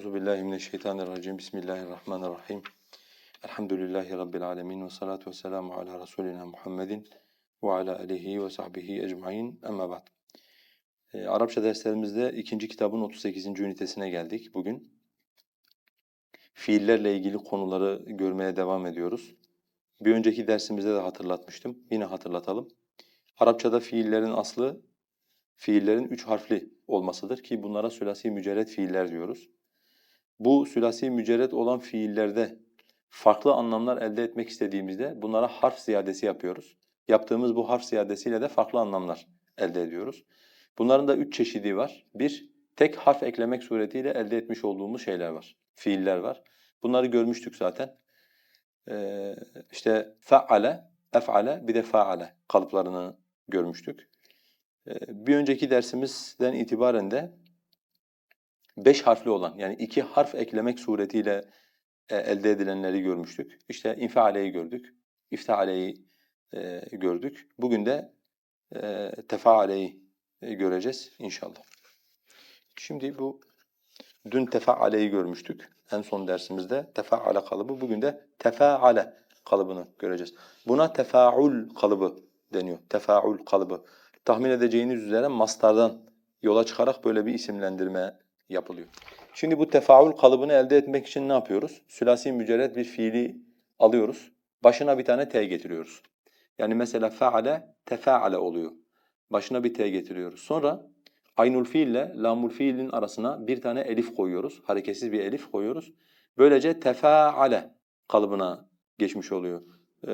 Euzu billahi mineşşeytanirracim. Bismillahirrahmanirrahim. Elhamdülillahi rabbil alamin ve salatu vesselamu ala rasulina Muhammedin ve ala alihi ve sahbihi ecmaîn. Amma ba'd. Ee, Arapça derslerimizde ikinci kitabın 38. ünitesine geldik bugün. Fiillerle ilgili konuları görmeye devam ediyoruz. Bir önceki dersimizde de hatırlatmıştım. Yine hatırlatalım. Arapçada fiillerin aslı fiillerin üç harfli olmasıdır ki bunlara sülasi mücerret fiiller diyoruz. Bu sülasi mücerret olan fiillerde farklı anlamlar elde etmek istediğimizde bunlara harf ziyadesi yapıyoruz. Yaptığımız bu harf ziyadesiyle de farklı anlamlar elde ediyoruz. Bunların da üç çeşidi var. Bir, tek harf eklemek suretiyle elde etmiş olduğumuz şeyler var, fiiller var. Bunları görmüştük zaten. Ee, işte fe'ale, ef'ale bir de fa'ale kalıplarını görmüştük. Ee, bir önceki dersimizden itibaren de beş harfli olan yani iki harf eklemek suretiyle e, elde edilenleri görmüştük. İşte infialeyi gördük, iftialeyi e, gördük. Bugün de e, tefaaleyi e, göreceğiz inşallah. Şimdi bu dün tefaaleyi görmüştük en son dersimizde tefaale kalıbı. Bugün de tefaale kalıbını göreceğiz. Buna tefaul kalıbı deniyor. Tefaul kalıbı. Tahmin edeceğiniz üzere mastardan yola çıkarak böyle bir isimlendirme yapılıyor. Şimdi bu tefaul kalıbını elde etmek için ne yapıyoruz? Sülasi mücerred bir fiili alıyoruz. Başına bir tane t getiriyoruz. Yani mesela feale tefaale oluyor. Başına bir t getiriyoruz. Sonra aynul fiille lamul fiilin arasına bir tane elif koyuyoruz. Hareketsiz bir elif koyuyoruz. Böylece tefaale kalıbına geçmiş oluyor. Ee,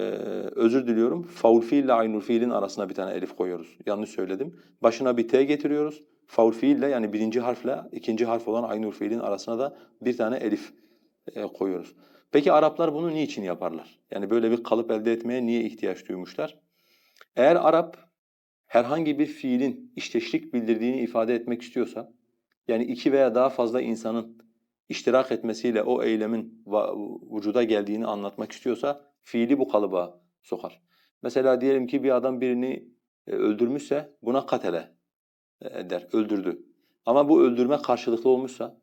özür diliyorum. Faul fiille aynul fiilin arasına bir tane elif koyuyoruz. Yanlış söyledim. Başına bir t getiriyoruz. Faul fiille yani birinci harfle ikinci harf olan aynul fiilin arasına da bir tane elif e, koyuyoruz. Peki Araplar bunu niçin yaparlar? Yani böyle bir kalıp elde etmeye niye ihtiyaç duymuşlar? Eğer Arap herhangi bir fiilin işteşlik bildirdiğini ifade etmek istiyorsa, yani iki veya daha fazla insanın iştirak etmesiyle o eylemin vücuda geldiğini anlatmak istiyorsa, fiili bu kalıba sokar. Mesela diyelim ki bir adam birini e, öldürmüşse buna katele e, der, öldürdü. Ama bu öldürme karşılıklı olmuşsa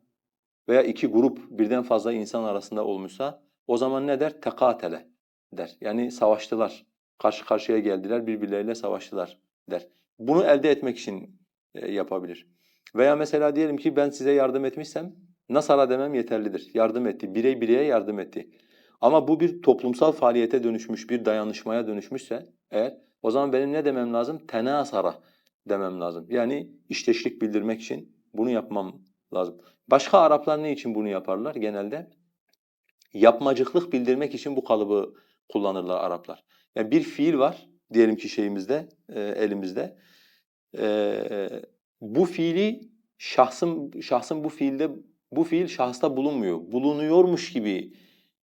veya iki grup birden fazla insan arasında olmuşsa o zaman ne der? Tekatele der. Yani savaştılar. Karşı karşıya geldiler, birbirleriyle savaştılar der. Bunu elde etmek için e, yapabilir. Veya mesela diyelim ki ben size yardım etmişsem nasara demem yeterlidir. Yardım etti, birey bireye yardım etti. Ama bu bir toplumsal faaliyete dönüşmüş, bir dayanışmaya dönüşmüşse eğer o zaman benim ne demem lazım? Tenasara demem lazım. Yani işteşlik bildirmek için bunu yapmam lazım. Başka Araplar ne için bunu yaparlar genelde? Yapmacıklık bildirmek için bu kalıbı kullanırlar Araplar. Yani bir fiil var diyelim ki şeyimizde, e, elimizde. E, bu fiili şahsın şahsın bu fiilde bu fiil şahsta bulunmuyor. Bulunuyormuş gibi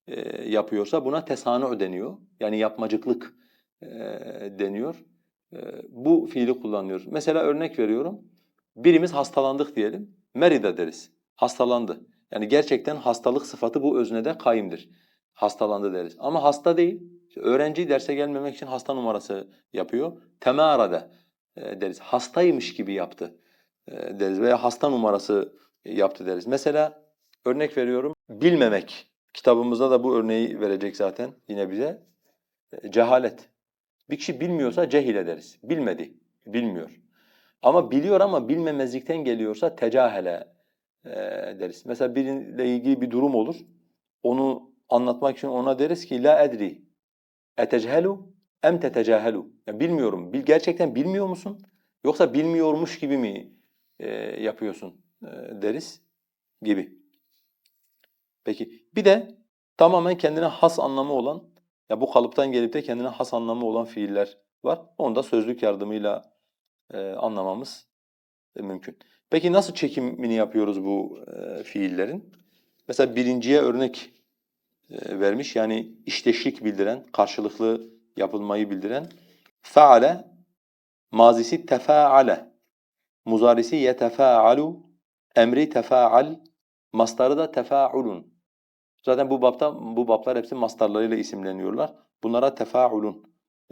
e, yapıyorsa buna tesanu ödeniyor. Yani yapmacıklık e, deniyor. E, bu fiili kullanıyoruz. Mesela örnek veriyorum. Birimiz hastalandık diyelim. Merida deriz. Hastalandı. Yani gerçekten hastalık sıfatı bu öznede kaimdir. Hastalandı deriz. Ama hasta değil. Öğrenci derse gelmemek için hasta numarası yapıyor. Temarada e, deriz. Hastaymış gibi yaptı e, deriz veya hasta numarası yaptı deriz. Mesela örnek veriyorum. Bilmemek. Kitabımızda da bu örneği verecek zaten yine bize. E, cehalet. Bir kişi bilmiyorsa cehil ederiz. Bilmedi, bilmiyor. Ama biliyor ama bilmemezlikten geliyorsa tecahele e, deriz. Mesela biriyle ilgili bir durum olur. Onu anlatmak için ona deriz ki la edri etechelu em tetecahelu. Yani bilmiyorum. Bil, gerçekten bilmiyor musun? Yoksa bilmiyormuş gibi mi e, yapıyorsun e, deriz gibi. Peki bir de tamamen kendine has anlamı olan ya bu kalıptan gelip de kendine has anlamı olan fiiller var. Onu da sözlük yardımıyla e, anlamamız e, mümkün. Peki nasıl çekimini yapıyoruz bu e, fiillerin? Mesela birinciye örnek e, vermiş. Yani işteşlik bildiren, karşılıklı yapılmayı bildiren. Faale, mazisi tefaale, muzarisi yetefaalu, emri tefaal, mastarı da tefaulun. Zaten bu bapta bu bablar hepsi mastarlarıyla isimleniyorlar. Bunlara tefaulun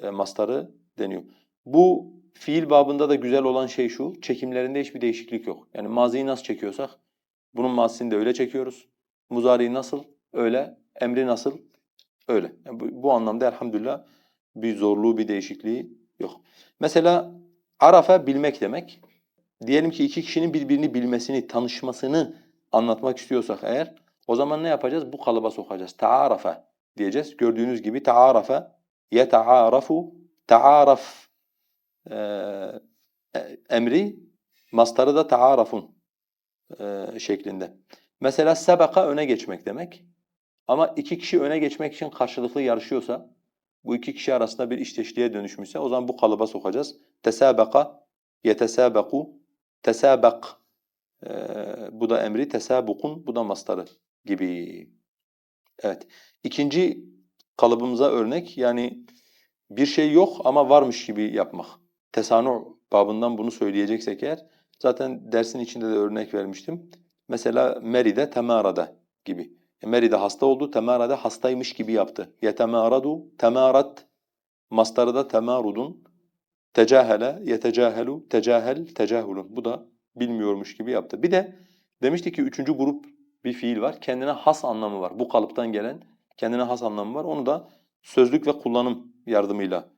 e, mastarı deniyor. Bu fiil babında da güzel olan şey şu, çekimlerinde hiçbir değişiklik yok. Yani maziyi nasıl çekiyorsak Bunun mazisini de öyle çekiyoruz. Muzari nasıl? Öyle. Emri nasıl? Öyle. Yani bu, bu anlamda elhamdülillah bir zorluğu, bir değişikliği yok. Mesela arafa bilmek demek. Diyelim ki iki kişinin birbirini bilmesini, tanışmasını anlatmak istiyorsak eğer o zaman ne yapacağız? Bu kalıba sokacağız. Taarafa diyeceğiz. Gördüğünüz gibi taarafa, yetaarafu, taaraf ee, emri mastarı da taarafun e, şeklinde. Mesela sebeka öne geçmek demek. Ama iki kişi öne geçmek için karşılıklı yarışıyorsa, bu iki kişi arasında bir işteşliğe dönüşmüşse o zaman bu kalıba sokacağız. Tesabeka, yetesabeku, tesabek. Ee, bu da emri, tesabukun, bu da mastarı gibi. Evet. İkinci kalıbımıza örnek yani bir şey yok ama varmış gibi yapmak. Tesanu babından bunu söyleyeceksek eğer zaten dersin içinde de örnek vermiştim. Mesela Meride temarada gibi. E, Meride hasta oldu, temarada hastaymış gibi yaptı. Yetemaradu, temarat, mastarı da temarudun. Tecahele, yetecahelu, tecahel, tecahulun. Bu da bilmiyormuş gibi yaptı. Bir de demiştik ki üçüncü grup bir fiil var. Kendine has anlamı var. Bu kalıptan gelen kendine has anlamı var. Onu da sözlük ve kullanım yardımıyla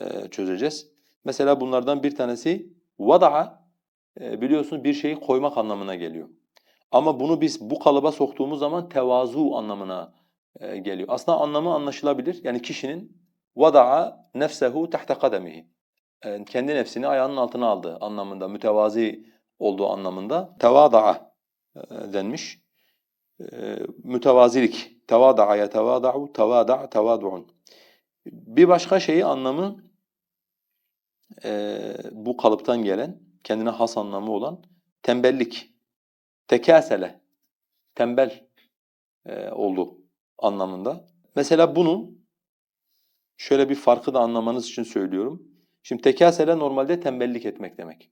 e, çözeceğiz. Mesela bunlardan bir tanesi vada'a e, biliyorsunuz bir şeyi koymak anlamına geliyor. Ama bunu biz bu kalıba soktuğumuz zaman tevazu anlamına e, geliyor. Aslında anlamı anlaşılabilir. Yani kişinin vada'a nefsehu tahta kademihi. Yani kendi nefsini ayağının altına aldı anlamında, mütevazi olduğu anlamında tevada'a e, denmiş. Mütevazilik. Tevada'a yetevada'u, tevada' tevadu'un. Bir başka şeyi anlamı e, bu kalıptan gelen, kendine has anlamı olan tembellik, tekasele, tembel e, oldu anlamında. Mesela bunun şöyle bir farkı da anlamanız için söylüyorum. Şimdi tekasele normalde tembellik etmek demek.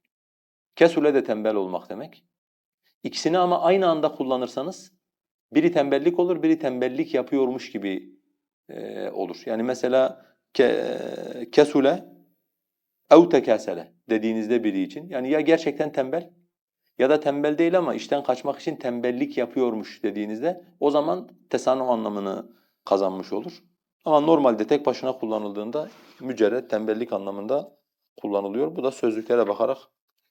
Kesule de tembel olmak demek. İkisini ama aynı anda kullanırsanız biri tembellik olur, biri tembellik yapıyormuş gibi e, olur. Yani mesela ke, kesule ev tekasele dediğinizde biri için yani ya gerçekten tembel ya da tembel değil ama işten kaçmak için tembellik yapıyormuş dediğinizde o zaman tesanu anlamını kazanmış olur. Ama normalde tek başına kullanıldığında mücerret tembellik anlamında kullanılıyor. Bu da sözlüklere bakarak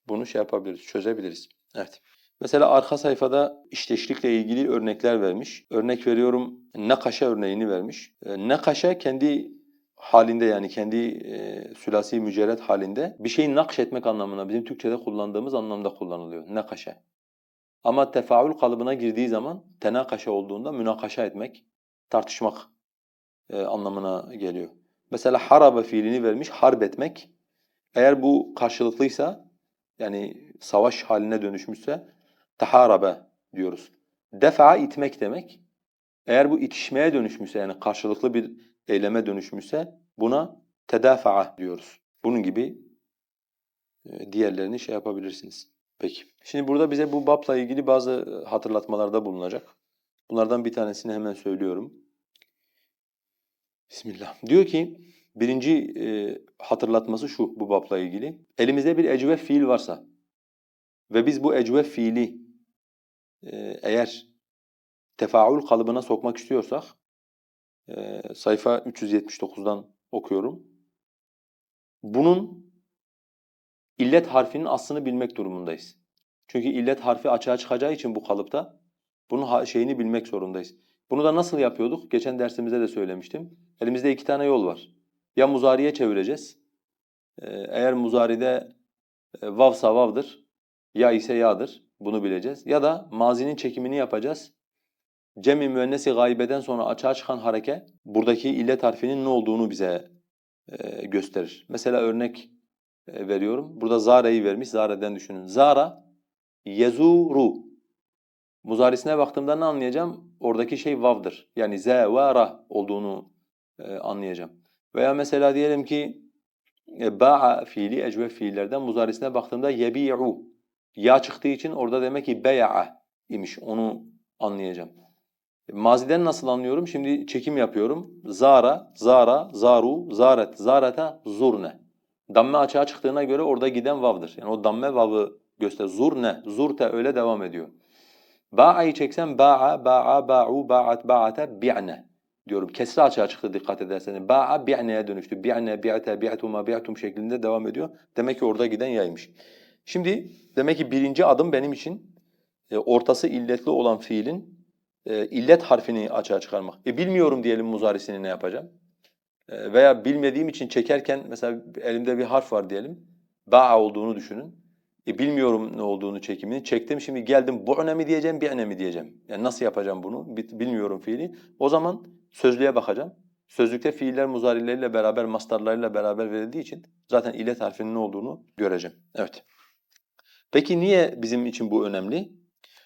bunu şey yapabiliriz, çözebiliriz. Evet. Mesela arka sayfada işteşlikle ilgili örnekler vermiş. Örnek veriyorum nakaşa örneğini vermiş. E, nakaşa kendi halinde yani kendi e, sülasi mücerret halinde bir şeyi nakş etmek anlamına bizim Türkçede kullandığımız anlamda kullanılıyor. Nakaşa. Ama tefaül kalıbına girdiği zaman tenakaşa olduğunda münakaşa etmek, tartışmak e, anlamına geliyor. Mesela harabe fiilini vermiş, harp etmek. Eğer bu karşılıklıysa yani savaş haline dönüşmüşse taharabe diyoruz. Defa itmek demek. Eğer bu itişmeye dönüşmüşse yani karşılıklı bir eyleme dönüşmüşse buna tedafa'a diyoruz. Bunun gibi e, diğerlerini şey yapabilirsiniz. Peki. Şimdi burada bize bu babla ilgili bazı hatırlatmalarda bulunacak. Bunlardan bir tanesini hemen söylüyorum. Bismillah. Diyor ki birinci e, hatırlatması şu bu babla ilgili. Elimizde bir ecvef fiil varsa ve biz bu ecvef fiili e, eğer tefaül kalıbına sokmak istiyorsak e, sayfa 379'dan okuyorum. Bunun illet harfinin aslını bilmek durumundayız. Çünkü illet harfi açığa çıkacağı için bu kalıpta bunun şeyini bilmek zorundayız. Bunu da nasıl yapıyorduk? Geçen dersimizde de söylemiştim. Elimizde iki tane yol var. Ya muzariye çevireceğiz. Eğer muzaride vavsa vavdır, ya ise ya'dır. Bunu bileceğiz. Ya da mazinin çekimini yapacağız. Cem-i müennesi gaybeden sonra açığa çıkan hareke buradaki illet harfinin ne olduğunu bize e, gösterir. Mesela örnek e, veriyorum. Burada zare'yi vermiş. Zare'den düşünün. Zara yezuru. Muzarisine baktığımda ne anlayacağım? Oradaki şey vav'dır. Yani zevara olduğunu e, anlayacağım. Veya mesela diyelim ki e, ba'a fiili ecve fiillerden muzarisine baktığımda yebi'u. Ya çıktığı için orada demek ki beya'a imiş. Onu anlayacağım. E, maziden nasıl anlıyorum? Şimdi çekim yapıyorum. Zara, zara, zaru, zaret, zareta, zurne. Damme açığa çıktığına göre orada giden vav'dır. Yani o damme vav'ı göster. Zurne, zurte öyle devam ediyor. Ba'a'yı çeksem ba'a, ba'a, ba'u, ba'at, ba'ate, bi'ne diyorum. Kesri açığa çıktı dikkat ederseniz. Ba'a bi'ne'ye dönüştü. Bi'ne, bi'te, bi'tuma, bi'tum şeklinde devam ediyor. Demek ki orada giden yaymış. Şimdi demek ki birinci adım benim için e, ortası illetli olan fiilin e, illet harfini açığa çıkarmak. E bilmiyorum diyelim muzarisini ne yapacağım? E, veya bilmediğim için çekerken mesela elimde bir harf var diyelim. Ba'a olduğunu düşünün. E bilmiyorum ne olduğunu çekimini. Çektim şimdi geldim bu'ne mi diyeceğim, bi'ne mi diyeceğim? Yani nasıl yapacağım bunu? Bi- Bilmiyorum fiili. O zaman sözlüğe bakacağım. Sözlükte fiiller muzarileriyle beraber, mastarlarıyla beraber verildiği için zaten illet harfinin ne olduğunu göreceğim. Evet. Peki niye bizim için bu önemli?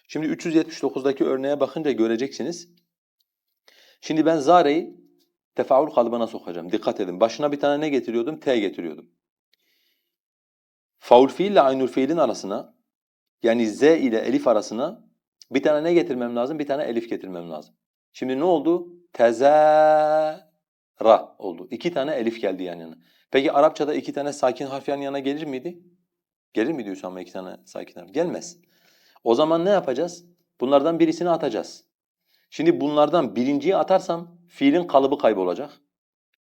Şimdi 379'daki örneğe bakınca göreceksiniz. Şimdi ben zareyi tefaül kalıbına sokacağım. Dikkat edin. Başına bir tane ne getiriyordum? T getiriyordum. Faul fiille aynül fiilin arasına yani z ile elif arasına bir tane ne getirmem lazım? Bir tane elif getirmem lazım. Şimdi ne oldu? Tezara oldu. İki tane elif geldi yan yana. Peki Arapçada iki tane sakin harf yan yana gelir miydi? Gelir miydi Hüsam Bey iki tane sakin harf? Gelmez. O zaman ne yapacağız? Bunlardan birisini atacağız. Şimdi bunlardan birinciyi atarsam fiilin kalıbı kaybolacak.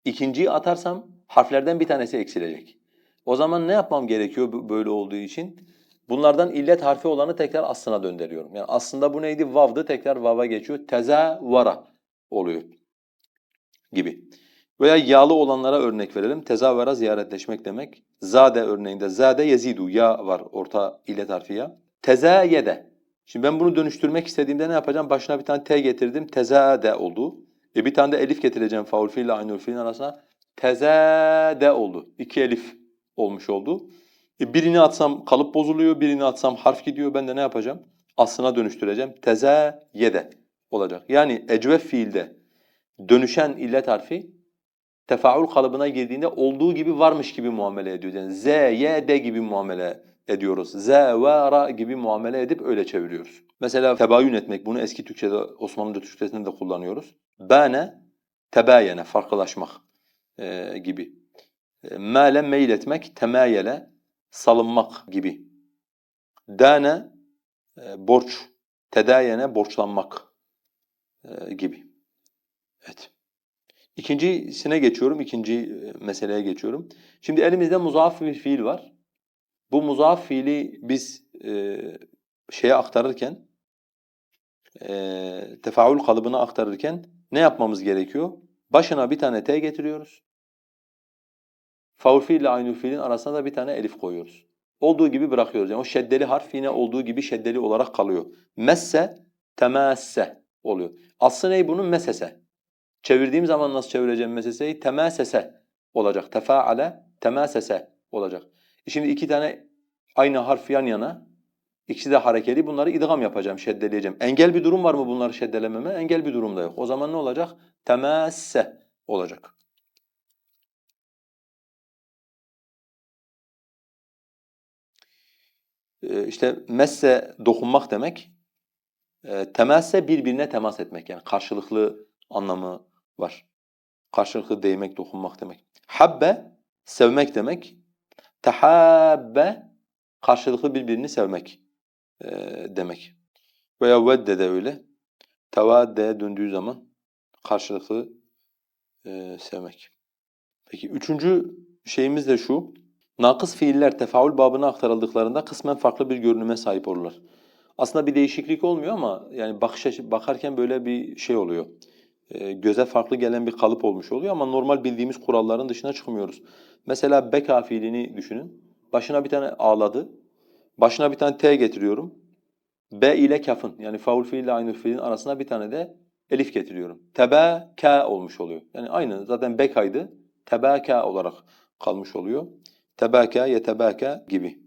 İkinciyi atarsam harflerden bir tanesi eksilecek. O zaman ne yapmam gerekiyor böyle olduğu için? Bunlardan illet harfi olanı tekrar aslına döndürüyorum. Yani aslında bu neydi? Vav'dı tekrar vav'a geçiyor. Tezavvara oluyor gibi. Veya yağlı olanlara örnek verelim. Tezavvara ziyaretleşmek demek. Zade örneğinde zade yezidu ya var orta illet harfi ya. Tezayede. Şimdi ben bunu dönüştürmek istediğimde ne yapacağım? Başına bir tane t getirdim. Tezade oldu. E bir tane de elif getireceğim faul fiil ile aynül fiilin arasına. Tezade oldu. İki elif olmuş oldu. E birini atsam kalıp bozuluyor, birini atsam harf gidiyor. Ben de ne yapacağım? Aslına dönüştüreceğim. Tezayede olacak. Yani ecvef fiilde dönüşen illet harfi tefaül kalıbına girdiğinde olduğu gibi varmış gibi muamele ediyor. Yani z, y, d gibi muamele ediyoruz. Z, ve, ra gibi muamele edip öyle çeviriyoruz. Mesela tebayün etmek, bunu eski Türkçe'de, Osmanlıca Türkçesinde de kullanıyoruz. Bane, tebayene, farklılaşmak e, gibi. E, Male meyletmek, temayele, salınmak gibi. Dane, e, borç, tedayene, borçlanmak e, gibi. Evet. İkincisine geçiyorum, ikinci e, meseleye geçiyorum. Şimdi elimizde muzaaf bir fiil var. Bu muzaaf fiili biz e, şeye aktarırken, e, tefaül kalıbına aktarırken ne yapmamız gerekiyor? Başına bir tane t getiriyoruz. Faul fiil ile aynül fiilin arasına da bir tane elif koyuyoruz. Olduğu gibi bırakıyoruz. Yani o şeddeli harf yine olduğu gibi şeddeli olarak kalıyor. Messe, temasse oluyor. Aslı ne bunun? Mesese. Çevirdiğim zaman nasıl çevireceğim meseseyi? Temasese olacak. Tefaale, temasese olacak. E Şimdi iki tane aynı harf yan yana, ikisi de harekeli. Bunları idgam yapacağım, şeddeleyeceğim. Engel bir durum var mı bunları şeddelememe? Engel bir durum da yok. O zaman ne olacak? Temasse olacak. Ee, işte messe dokunmak demek. E, temasse birbirine temas etmek yani karşılıklı anlamı var. Karşılıklı değmek, dokunmak demek. Habbe sevmek demek. Tehabbe karşılıklı birbirini sevmek e, demek. Veya vedde de öyle. Tevadde'ye döndüğü zaman karşılıklı e, sevmek. Peki üçüncü şeyimiz de şu. Nakıs fiiller tefaül babına aktarıldıklarında kısmen farklı bir görünüme sahip olurlar. Aslında bir değişiklik olmuyor ama yani bakış açı, bakarken böyle bir şey oluyor. E, göze farklı gelen bir kalıp olmuş oluyor ama normal bildiğimiz kuralların dışına çıkmıyoruz. Mesela beka fiilini düşünün. Başına bir tane ağladı. Başına bir tane t getiriyorum. B ile kafın yani faul fiil ile aynı fiilin arasına bir tane de elif getiriyorum. Tebeka olmuş oluyor. Yani aynı zaten bekaydı. Tebeka olarak kalmış oluyor. Tebaka, yetebaka gibi.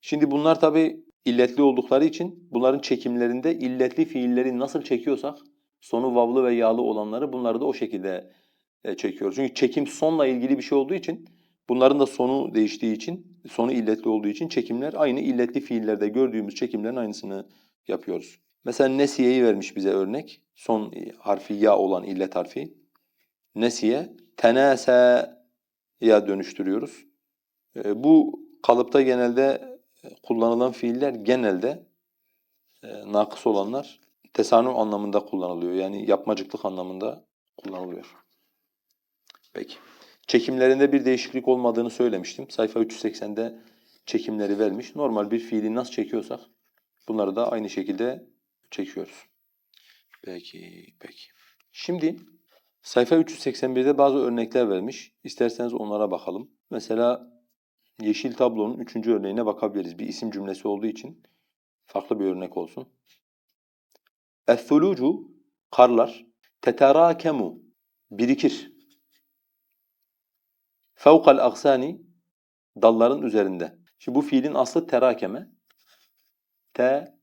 Şimdi bunlar tabi illetli oldukları için bunların çekimlerinde illetli fiilleri nasıl çekiyorsak sonu vavlı ve yağlı olanları bunları da o şekilde e, çekiyoruz. Çünkü çekim sonla ilgili bir şey olduğu için bunların da sonu değiştiği için, sonu illetli olduğu için çekimler aynı illetli fiillerde gördüğümüz çekimlerin aynısını yapıyoruz. Mesela nesiyeyi vermiş bize örnek. Son harfi ya olan illet harfi. Nesiye, tenâse'ya dönüştürüyoruz. E, bu kalıpta genelde kullanılan fiiller genelde e, nakıs olanlar tesanü anlamında kullanılıyor. Yani yapmacıklık anlamında kullanılıyor. Peki. Çekimlerinde bir değişiklik olmadığını söylemiştim. Sayfa 380'de çekimleri vermiş. Normal bir fiili nasıl çekiyorsak bunları da aynı şekilde çekiyoruz. Peki, peki. Şimdi sayfa 381'de bazı örnekler vermiş. İsterseniz onlara bakalım. Mesela yeşil tablonun üçüncü örneğine bakabiliriz. Bir isim cümlesi olduğu için farklı bir örnek olsun. Es-sulucu karlar teterakemu birikir. Fevkal agsani dalların üzerinde. Şimdi bu fiilin aslı terakeme. Te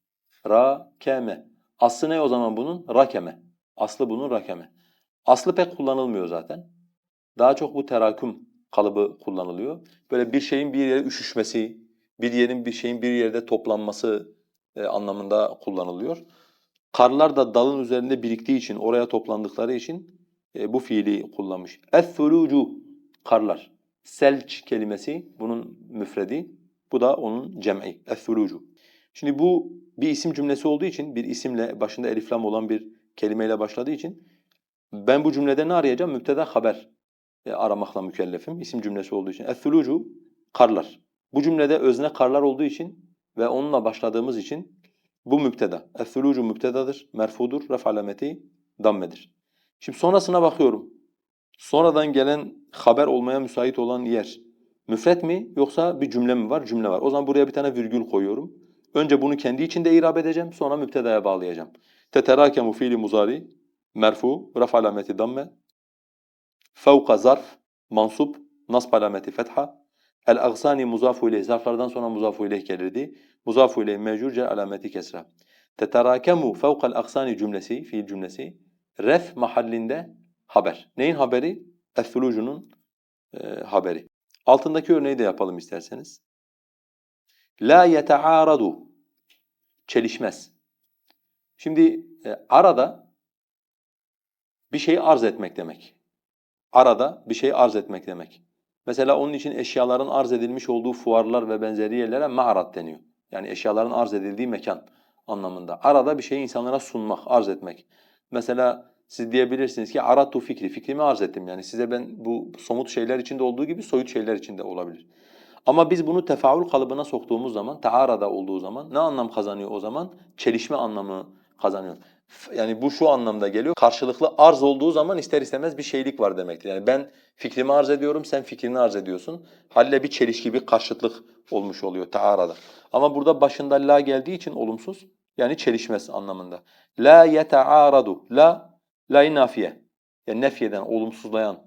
ra keme. Aslı ne o zaman bunun? Rakeme. Aslı bunun rakeme. Aslı pek kullanılmıyor zaten. Daha çok bu teraküm kalıbı kullanılıyor. Böyle bir şeyin bir yere üşüşmesi, bir yerin bir şeyin bir yerde toplanması e, anlamında kullanılıyor. Karlar da dalın üzerinde biriktiği için, oraya toplandıkları için e, bu fiili kullanmış. Es-sulucu karlar. Selç kelimesi bunun müfredi. Bu da onun cem'i. Es-sulucu. Şimdi bu bir isim cümlesi olduğu için, bir isimle başında eliflam olan bir kelimeyle başladığı için ben bu cümlede ne arayacağım? Müpteda haber e, aramakla mükellefim. İsim cümlesi olduğu için. Es-sulucu karlar. Bu cümlede özne karlar olduğu için ve onunla başladığımız için bu müpteda. Es-sulucu müptedadır, merfudur, ref alameti dammedir. Şimdi sonrasına bakıyorum. Sonradan gelen haber olmaya müsait olan yer müfret mi yoksa bir cümle mi var? Cümle var. O zaman buraya bir tane virgül koyuyorum. Önce bunu kendi içinde irab edeceğim, sonra müptedaya bağlayacağım. Teterakemu fiili muzari merfu raf alameti damme fevka zarf mansup nasb alameti fetha el agsani muzafu ileyh, zarflardan sonra muzafu ileyh gelirdi. Muzafu ileyh mevcurce alameti kesra. Teterakemu fevkal aksani cümlesi, fiil cümlesi, ref mahallinde haber. Neyin haberi? Ethulucunun e, haberi. Altındaki örneği de yapalım isterseniz. La yetearadu çelişmez. Şimdi e, arada bir şeyi arz etmek demek. Arada bir şeyi arz etmek demek. Mesela onun için eşyaların arz edilmiş olduğu fuarlar ve benzeri yerlere ma'rat deniyor. Yani eşyaların arz edildiği mekan anlamında. Arada bir şeyi insanlara sunmak, arz etmek. Mesela siz diyebilirsiniz ki aratu fikri, fikrimi arz ettim. Yani size ben bu somut şeyler içinde olduğu gibi soyut şeyler içinde olabilir. Ama biz bunu tefaül kalıbına soktuğumuz zaman, taarada olduğu zaman ne anlam kazanıyor o zaman? Çelişme anlamı kazanıyor. Yani bu şu anlamda geliyor. Karşılıklı arz olduğu zaman ister istemez bir şeylik var demektir. Yani ben fikrimi arz ediyorum, sen fikrini arz ediyorsun. Halle bir çelişki, bir karşıtlık olmuş oluyor taarada. Ama burada başında la geldiği için olumsuz. Yani çelişmez anlamında. La yetearadu. La la nafiye. Yani nefyeden, olumsuzlayan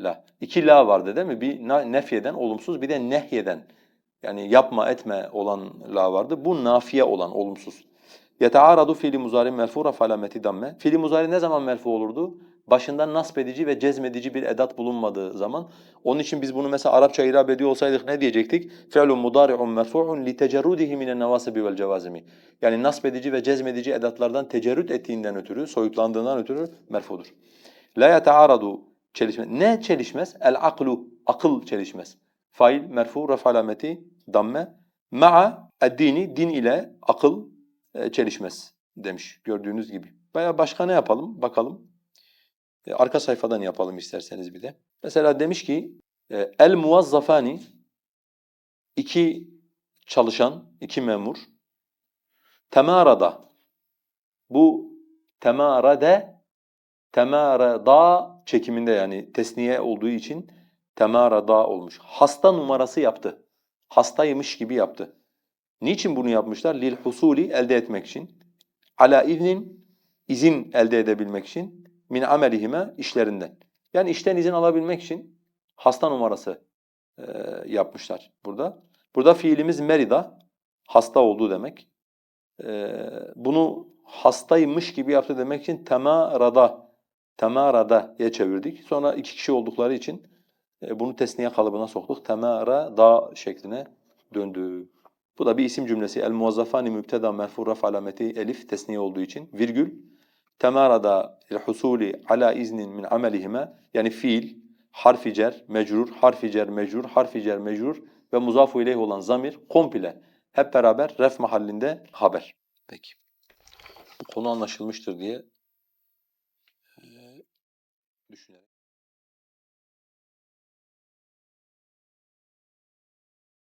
la. İki la vardı değil mi? Bir nefyeden olumsuz, bir de nehyeden. Yani yapma etme olan la vardı. Bu nafiye olan olumsuz. Yetearadu fiili muzari merfu raf alameti damme. Fiili muzari ne zaman merfu olurdu? Başında nasb edici ve cezmedici bir edat bulunmadığı zaman. Onun için biz bunu mesela Arapça irab ediyor olsaydık ne diyecektik? Fi'lun mudari'un merfu'un li tecerrudihi minen nevasibi vel cevazimi. Yani nasb edici ve cezmedici edatlardan tecerrüt ettiğinden ötürü, soyutlandığından ötürü merfudur. La yetearadu çelişmez. Ne çelişmez? El aklu, akıl çelişmez. Fail merfu raf alameti damme. Ma'a eddini din ile akıl çelişmez demiş gördüğünüz gibi. Veya başka ne yapalım bakalım. E, arka sayfadan yapalım isterseniz bir de. Mesela demiş ki e, el muvazzafani iki çalışan, iki memur temarada bu temarade temarada çekiminde yani tesniye olduğu için temarada olmuş. Hasta numarası yaptı. Hastaymış gibi yaptı. Niçin bunu yapmışlar? Lil husuli elde etmek için. Ala iznin izin elde edebilmek için min amelihime işlerinden. Yani işten izin alabilmek için hasta numarası e, yapmışlar burada. Burada fiilimiz merida, hasta olduğu demek. E, bunu hastaymış gibi yaptı demek için temarada, temarada'ya çevirdik. Sonra iki kişi oldukları için e, bunu tesniye kalıbına soktuk. Temarada şekline döndü. Bu da bir isim cümlesi. El muvazzafani mübteda merfu raf alameti elif tesniye olduğu için virgül temarada husuli ala iznin min amelihime yani fiil harfi cer mecrur harfi cer mecrur harfi cer mecrur ve muzafu ileyh olan zamir komple hep beraber ref mahallinde haber. Peki. bu konu anlaşılmıştır diye